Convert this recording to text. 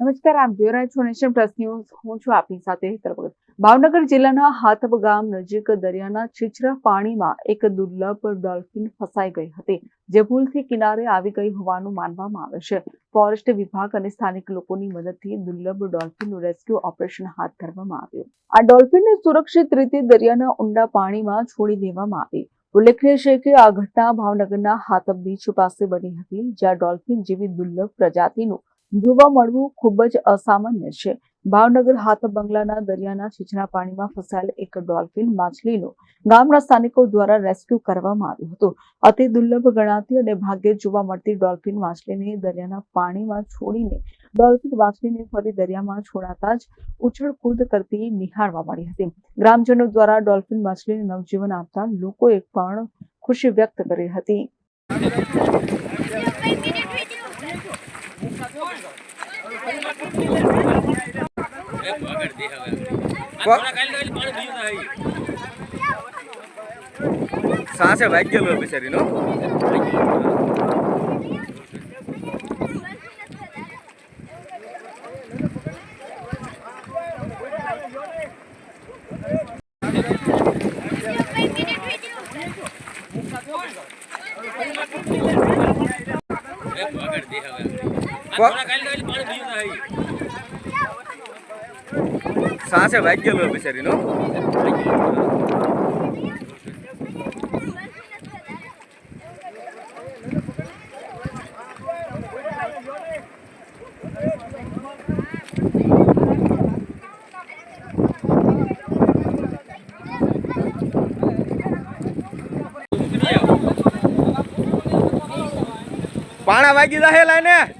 નમસ્કાર, આપ જોઈ રહ્યા છો નેશન પ્લસ ન્યૂઝ. હું છું આપની સાથે હેતલ ભગત. ભાવનગર જિલ્લાના હાથબ ગામ નજીક દરિયાના છીછરા પાણીમાં એક દુર્લભ ડોલ્ફિન ફસાઈ ગઈ હતી, જે ભૂલથી કિનારે આવી ગઈ હોવાનું માનવામાં આવે છે. ફોરેસ્ટ વિભાગ અને સ્થાનિક લોકોની મદદથી દુર્લભ ડોલ્ફિનનું રેસ્ક્યુ ઓપરેશન હાથ ધરવામાં આવ્યું. આ ડોલ્ફિનને સુરક્ષિત રીતે દરિયાના ઊંડા પાણીમાં છોડી દેવામાં આવી. ઉલ્લેખનીય છે કે આ ઘટના ભાવનગરના હાથબ બીચ પાસે બની હતી, જ્યાં ડોલ્ફિન જેવી દુર્લભ પ્રજાતિનું જોવા મળવું ખૂબ જ અસામાન્ય છે. ભાવનગર હાથ બંગલાના દરિયાના છીછરા પાણીમાં ફસાયેલ એક ડોલ્ફિન માછલીનો ગામના સ્થાનિકો દ્વારા રેસ્ક્યુ કરવામાં આવ્યું હતું. અતિ દુર્લભ ગણાતી અને ભાગ્યે જોવા મળતી ડોલ્ફિન માછલીને દરિયાના પાણીમાં છોડીને ડોલ્ફિન માછલીને ફરી દરિયામાં છોડાતા જ ઉછળકૂદ કરતી નિહાળવા મળી હતી. ગ્રામજનો દ્વારા ડોલ્ફિન માછલીને નવજીવન આપતા લોકોએ પણ ખુશી વ્યક્ત કરી હતી. સાસે વાગી ગયેલો બિચારીનો. સાસે વાગી ગયેલો બિચારીનો પાણા વાગી જાહે લાઈને.